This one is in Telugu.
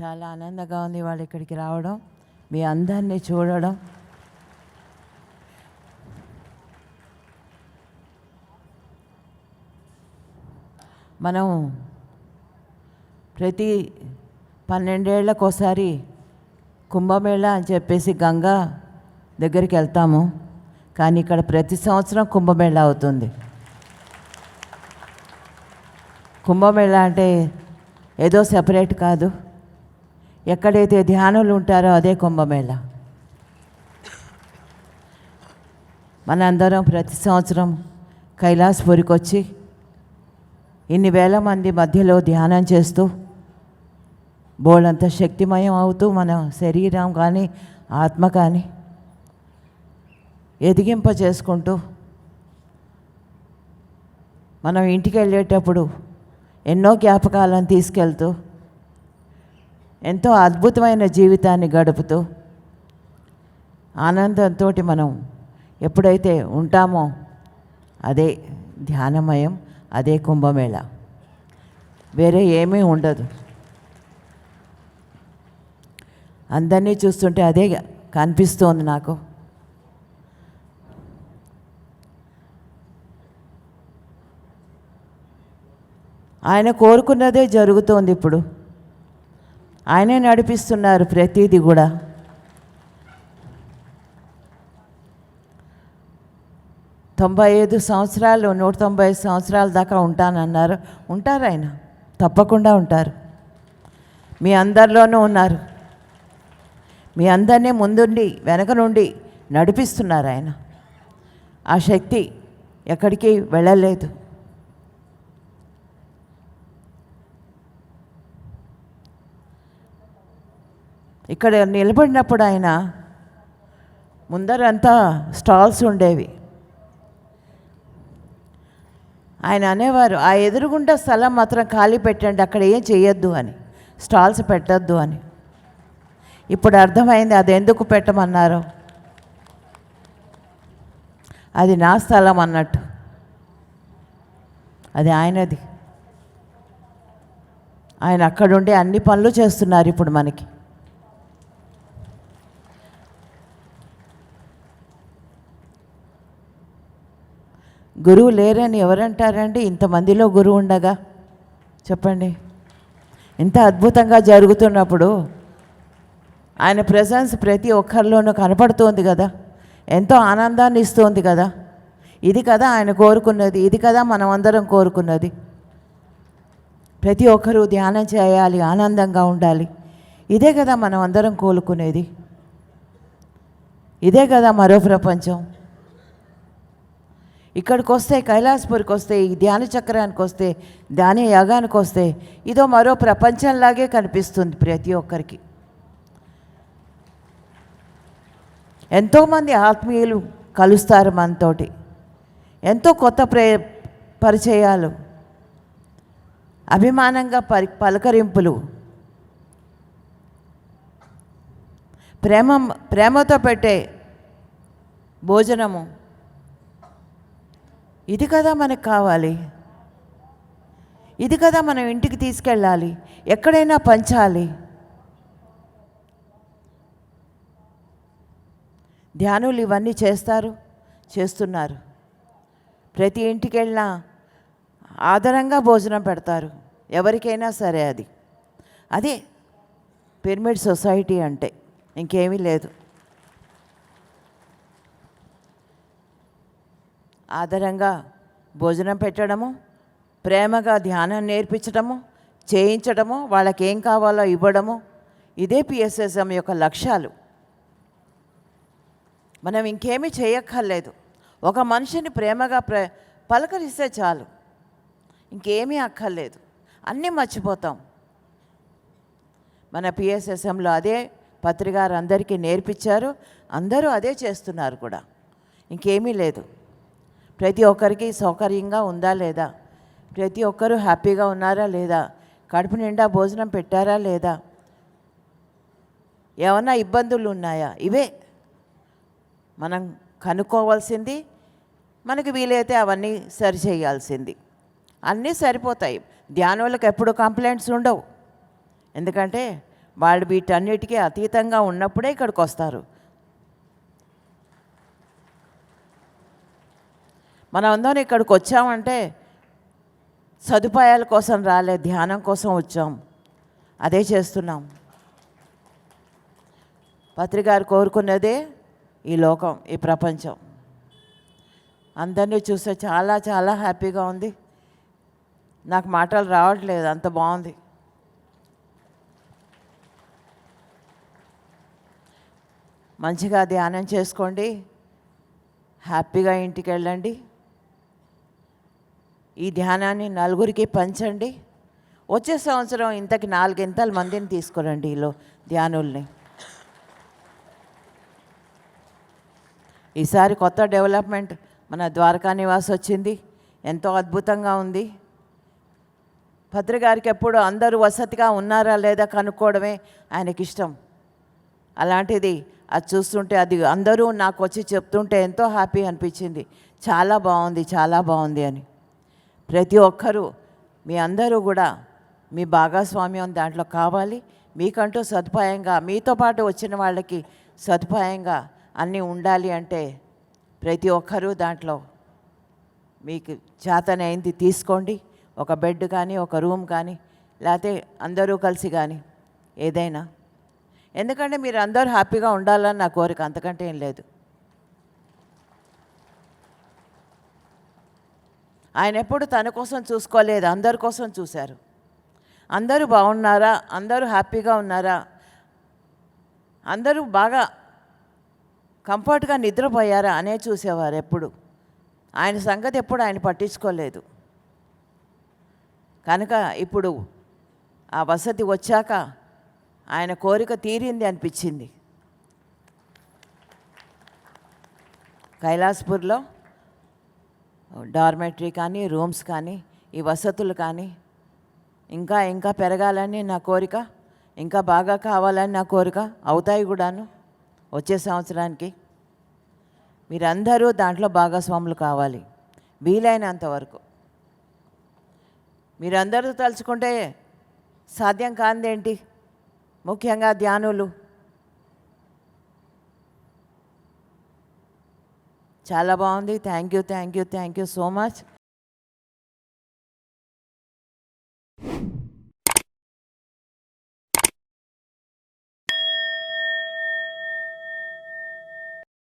చాలా ఆనందంగా ఉంది వాళ్ళు ఇక్కడికి రావడం. మీ అందరినీ చూడడం. మనం ప్రతి పన్నెండేళ్ళకోసారి కుంభమేళ అని చెప్పేసి గంగా దగ్గరికి వెళ్తాము. కానీ ఇక్కడ ప్రతి సంవత్సరం కుంభమేళ అవుతుంది. కుంభమేళ అంటే ఏదో సెపరేట్ కాదు. ఎక్కడైతే ధ్యానులు ఉంటారో అదే కుంభమేళ. మనందరం ప్రతి సంవత్సరం కైలాసపురికి వచ్చి ఇన్ని వేల మంది మధ్యలో ధ్యానం చేస్తూ బోళ్ళంత శక్తిమయం అవుతూ మన శరీరం కానీ ఆత్మ కానీ ఎదిగింప చేసుకుంటూ మనం ఇంటికి వెళ్ళేటప్పుడు ఎన్నో జ్ఞాపకాలను తీసుకెళ్తూ ఎంతో అద్భుతమైన జీవితాన్ని గడుపుతూ ఆనందంతో మనం ఎప్పుడైతే ఉంటామో అదే ధ్యానమయం అదే కుంభమేళ. వేరే ఏమీ ఉండదు. అందరినీ చూస్తుంటే అదే కనిపిస్తోంది నాకు. ఆయన కోరుకున్నదే జరుగుతోంది ఇప్పుడు. ఆయనే నడిపిస్తున్నారు ప్రతిదీ కూడా. తొంభై ఐదు సంవత్సరాలు నూట తొంభై ఐదు సంవత్సరాల దాకా ఉంటానన్నారు. ఉంటారు ఆయన. తప్పకుండా ఉంటారు. మీ అందరిలోనూ ఉన్నారు. మీ అందరినీ ముందుండి వెనక నుండి నడిపిస్తున్నారు ఆయన. ఆ శక్తి ఎక్కడికి వెళ్ళలేదు. ఇక్కడ నిలబడినప్పుడు ఆయన ముందరంతా స్టాల్స్ ఉండేవి. ఆయన అనేవారు ఆ ఎదురుగుండా స్థలం మాత్రం ఖాళీ పెట్టండి అక్కడ ఏం చేయొద్దు అని. స్టాల్స్ పెట్టద్దు అని. ఇప్పుడు అర్థమైంది అది ఎందుకు పెట్టమన్నారు? అది నా స్థలం అన్నట్టు. అది ఆయనది. ఆయన అక్కడుండి అన్ని పనులు చేస్తున్నారు ఇప్పుడు మనకి. గురువు లేరని ఎవరంటారండి? ఇంతమందిలో గురువు ఉండగా? చెప్పండి. ఇంత అద్భుతంగా జరుగుతున్నప్పుడు ఆయన ప్రజెన్స్ ప్రతి ఒక్కరిలోనూ కనపడుతోంది కదా? ఎంతో ఆనందాన్ని ఇస్తోంది కదా? ఇది కదా ఆయన కోరుకున్నది ఇది కదా మనం అందరం కోరుకున్నది. ప్రతి ఒక్కరూ ధ్యానం చేయాలి ఆనందంగా ఉండాలి. ఇదే కదా మనం అందరం కోలుకునేది. ఇదే కదా మరో ప్రపంచం. ఇక్కడికి వస్తే కైలాసపురికి వస్తే ఈ ధ్యాన చక్రానికి వస్తే ధ్యాన యాగానికి వస్తే ఇదో మరో ప్రపంచంలాగే కనిపిస్తుంది ప్రతి ఒక్కరికి. ఎంతోమంది ఆత్మీయులు కలుస్తారు మనతోటి. ఎంతో కొత్త ప్రే పరిచయాలు అభిమానంగా పరి పలకరింపులు. ప్రేమ ప్రేమతో పెట్టే భోజనము. ఇది కదా మనకు కావాలి. ఇది కదా మనం ఇంటికి తీసుకెళ్ళాలి. ఎక్కడైనా పంచాలి. ధ్యానులు ఇవన్నీ చేస్తారు చేస్తున్నారు. ప్రతి ఇంటికి వెళ్ళినా ఆదరంగా భోజనం పెడతారు. ఎవరికైనా సరే అది. అదే పిరమిడ్ సొసైటీ అంటే ఇంకేమీ లేదు. ఆధారంగా భోజనం పెట్టడము ప్రేమగా ధ్యానం నేర్పించడము చేయించడము వాళ్ళకి ఏం కావాలో ఇవ్వడము ఇదే పిఎస్ఎస్ఎం యొక్క లక్ష్యాలు. మనం ఇంకేమీ చేయక్కర్లేదు. ఒక మనిషిని ప్రేమగా ప్ర పలకరిస్తే చాలు. ఇంకేమీ అక్కర్లేదు. అన్నీ మర్చిపోతాం. మన పిఎస్ఎస్ఎంలో అదే పత్రికారు అందరికీ నేర్పించారు. అందరూ అదే చేస్తున్నారు కూడా. ఇంకేమీ లేదు. ప్రతి ఒక్కరికి సౌకర్యంగా ఉందా లేదా? ప్రతి ఒక్కరూ హ్యాపీగా ఉన్నారా లేదా? కడుపు నిండా భోజనం పెట్టారా లేదా? ఏమన్నా ఇబ్బందులు ఉన్నాయా? ఇవే. మనం కనుక్కోవాల్సింది మనకి వీలైతే అవన్నీ సరి చేయాల్సింది. అన్నీ సరిపోతాయి. ధ్యానులకు ఎప్పుడు కంప్లైంట్స్ ఉండవు. ఎందుకంటే వాళ్ళు వీటన్నిటికీ అతీతంగా ఉన్నప్పుడే ఇక్కడికి వస్తారు మనం అందరం ఇక్కడికి వచ్చామంటే సదుపాయాల కోసం రాలే ధ్యానం కోసం వచ్చాం. అదే చేస్తున్నాం. పత్రికారు కోరుకున్నదే ఈ లోకం ఈ ప్రపంచం. అందరినీ చూస్తే చాలా చాలా హ్యాపీగా ఉంది. నాకు మాటలు రావట్లేదు అంత బాగుంది. మంచిగా ధ్యానం చేసుకోండి. హ్యాపీగా ఇంటికి వెళ్ళండి. ఈ ధ్యానాన్ని నలుగురికి పంచండి. వచ్చే సంవత్సరం ఇంతకి నాలుగింతల మందిని తీసుకురండి ఈలో ధ్యానుల్ని. ఈసారి కొత్త డెవలప్మెంట్ మన ద్వారకా నివాస్ వచ్చింది. ఎంతో అద్భుతంగా ఉంది. భద్రగారికి ఎప్పుడు అందరూ వసతిగా ఉన్నారా లేదా కనుక్కోవడమే ఆయనకి ఇష్టం అలాంటిది అది చూస్తుంటే అది అందరూ నాకు వచ్చి చెప్తుంటే ఎంతో హ్యాపీ అనిపించింది. చాలా బాగుంది చాలా బాగుంది అని. ప్రతి ఒక్కరూ మీ అందరూ కూడా మీ భాగస్వామ్యం దాంట్లో కావాలి. మీకంటూ సదుపాయంగా మీతో పాటు వచ్చిన వాళ్ళకి సదుపాయంగా అన్నీ ఉండాలి అంటే ప్రతి ఒక్కరూ దాంట్లో మీకు చేతనైంది తీసుకోండి. ఒక బెడ్ కానీ ఒక రూమ్ కానీ లేకపోతే అందరూ కలిసి కానీ ఏదైనా. ఎందుకంటే మీరు అందరూ హ్యాపీగా ఉండాలని నా కోరిక అంతకంటే ఏం లేదు. ఆయన ఎప్పుడు తన కోసం చూసుకోలేదు అందరి కోసం చూశారు. అందరూ బాగున్నారా? అందరూ హ్యాపీగా ఉన్నారా? అందరూ బాగా కంఫర్ట్గా నిద్రపోయారా అనే చూసేవారు ఎప్పుడు. ఆయన సంగతి ఎప్పుడు ఆయన పట్టించుకోలేదు. కనుక ఇప్పుడు ఆ వసతి వచ్చాక ఆయన కోరిక తీరింది అనిపించింది. కైలాస్పూర్లో డార్మెటరీ కానీ రూమ్స్ కానీ ఈ వసతులు కానీ ఇంకా ఇంకా పెరగాలని నా కోరిక ఇంకా బాగా కావాలని నా కోరిక అవుతాయి కూడాను వచ్చే సంవత్సరానికి. మీరందరూ దాంట్లో భాగస్వాములు కావాలి వీలైనంత వరకు. మీరందరూ తలుచుకుంటే సాధ్యం కానిదేంటి? ముఖ్యంగా ధ్యానులు. చాలా బాగుంది thank you thank you thank you so much